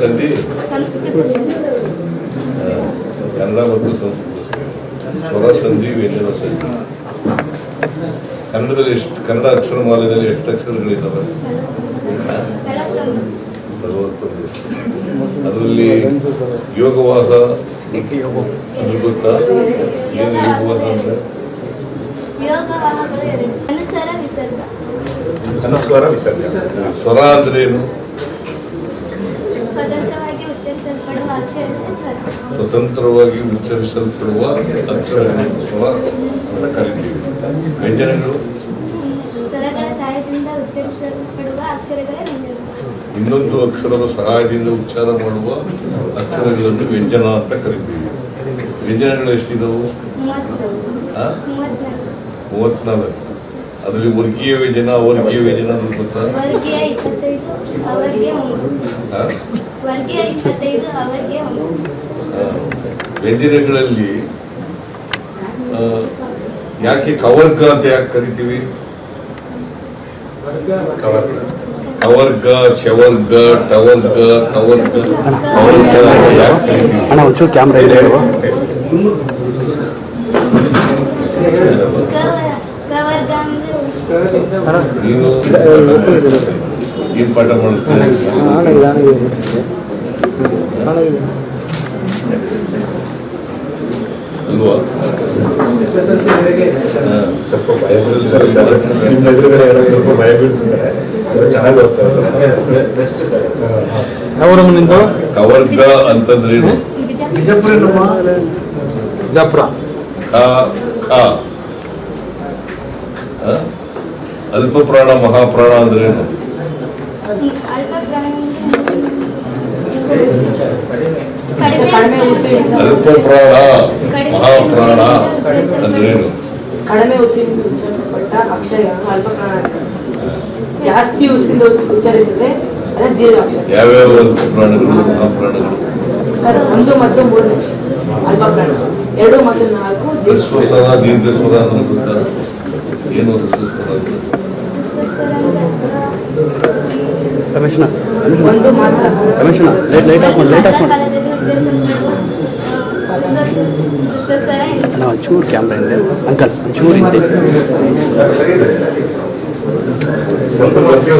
ಸಂಧಿ ಕನ್ನಡ ಮತ್ತು ಸಂಸ್ಕೃತ ಸ್ವರಸಂಧಿ ವ್ಯಂಜನ ಸಂಧಿ ಕನ್ನಡದಲ್ಲಿ ಎಷ್ಟು ಕನ್ನಡ ಅಕ್ಷರಮಾಲೆಯಲ್ಲಿ ಎಷ್ಟು ಅಕ್ಷರಗಳಿದ್ದಾವೆ? ನಲವತ್ತೊಂದು. ಅದರಲ್ಲಿ ಯೋಗವಾದ ಅದು ಗೊತ್ತಾ? ಏನು ಯೋಗವಾದ ಅಂದರೆ? ಅನುಸ್ವಾರ ವಿಸರ್ಗ. ಸ್ವರ ಅಂದ್ರೆ ಏನು ಸ್ವತಂತ್ರವಾಗಿ ಉಚ್ಚರಿಸಲ್ಪಡುವ ಅಕ್ಷರ ಸ್ವತಂತ್ರವಾಗಿ ಉಚ್ಚರಿಸಲ್ಪಡುವ ಅಕ್ಷರಗಳನ್ನು ಸ್ವರ ಅಂತ ಕರಿತೀವಿ. ವ್ಯಂಜನಗಳು? ಸ್ವರಗಳ ಸಹಾಯದಿಂದ ಉಚ್ಚರಿಸಲ್ಪಡುವ ಅಕ್ಷರಗಳೇ ಇನ್ನೊಂದು ಅಕ್ಷರದ ಸಹಾಯದಿಂದ ಉಚ್ಚಾರ ಮಾಡುವ ಅಕ್ಷರಗಳನ್ನು ವ್ಯಂಜನ ಅಂತ ಕರಿತೀವಿ. ವ್ಯಂಜನಗಳು ಎಷ್ಟಿದವು? ಮೂವತ್ನಾಲ್ಕು ಅದರಲ್ಲಿ ವರ್ಗೀಯ ದಿನ ಅವರ್ಗೀಯ ದಿನ ಅಂತ ವ್ಯಂಜನಗಳಲ್ಲಿ ಯಾಕೆ ಕವರ್ಗ ಅಂತ ಯಾಕೆ ಕರಿತೀವಿ? ಕವರ್ ಕವರ್ಗ ಚವರ್ಗ ಟವರ್ಗ ಕವರ್ಗ ಕವರ್ಗ ಅಂತ ಯಾಕೆ ಕರಿತೀವಿ? ಅಣ್ಣ ಒಂಚೂರು ಕ್ಯಾಮ್ರಾ ಇದೆ? ಕವರ್ಗ ನೀನು ಏನು ಪಾಠ ಮಾಡುತ್ತೆ. ಸ್ವಲ್ಪ ಭಯ ನಿಮ್ಮ ಎದುರುಗಡೆ ಸ್ವಲ್ಪ ಭಯ ಬೀಳ್ತಿದ್ದಾರೆ ಚೆನ್ನಾಗಿ ಹೋಗ್ತಾರೆ ಸರ್ ನಿಂದು ಕವರ್ಗ ಅಂತಂದ್ರೇನು ಬಿಜಾಪುರ ಬಿಜಾಪುರ ಖ ಅಲ್ಪ ಪ್ರಾಣ ಮಹಾಪ್ರಾಣ ಅಂದ್ರೇನು? ಅಲ್ಪ ಪ್ರಾಣಿ ಕಡಿಮೆ ಉಚ್ಚರಿಸಿದ- ಅಲ್ಪ ಪ್ರಾಣ ಮಹಾಪ್ರಾಣ ಅಂದ್ರೇನು? ಕಡಿಮೆ ಉಸಿರಿಂದ ಉಚ್ಚರಿಸಲ್ಪಟ್ಟ ಅಕ್ಷರ ಅಲ್ಪ ಪ್ರಾಣ ಜಾಸ್ತಿ ಉಸಿರಿಂದ ಉಚ್ಚ- ಉಚ್ಚರಿಸಿದ್ರೆ ಅದೇ ದೀರ್ಘ ಅಕ್ಷರ ಯಾವ್ಯಾವ ಅಲ್ಪ ಪ್ರಾಣಗಳು ಮಹಾಪ್ರಾಣಗಳು ಸರ್ ಒಂದು ಮತ್ತು ಮೂರು ಅಕ್ಷರ ಅಲ್ವಾ ಪ್ರಾಣ ಎರಡು ಮತ್ತು ನಾಲ್ಕು ಏನು ರಮೇಶಣ್ಣ ಒಂದು ಮಾತ್ರ ರಮೇಶಣ್ಣ ಲೈಟ್ ಲೈಟ್ ಹಾಕೊಂಡು ಲೈಟ್ ಹಾಕೊಂಡು ನಾವು ಚೂರು ಕ್ಯಾಮ್ರಾ ಇದೆ ಅಂಕಲ್ ಸರ್ ಹಿಂದೆ ಸ್ವಲ್ಪ ಮಧ್ಯ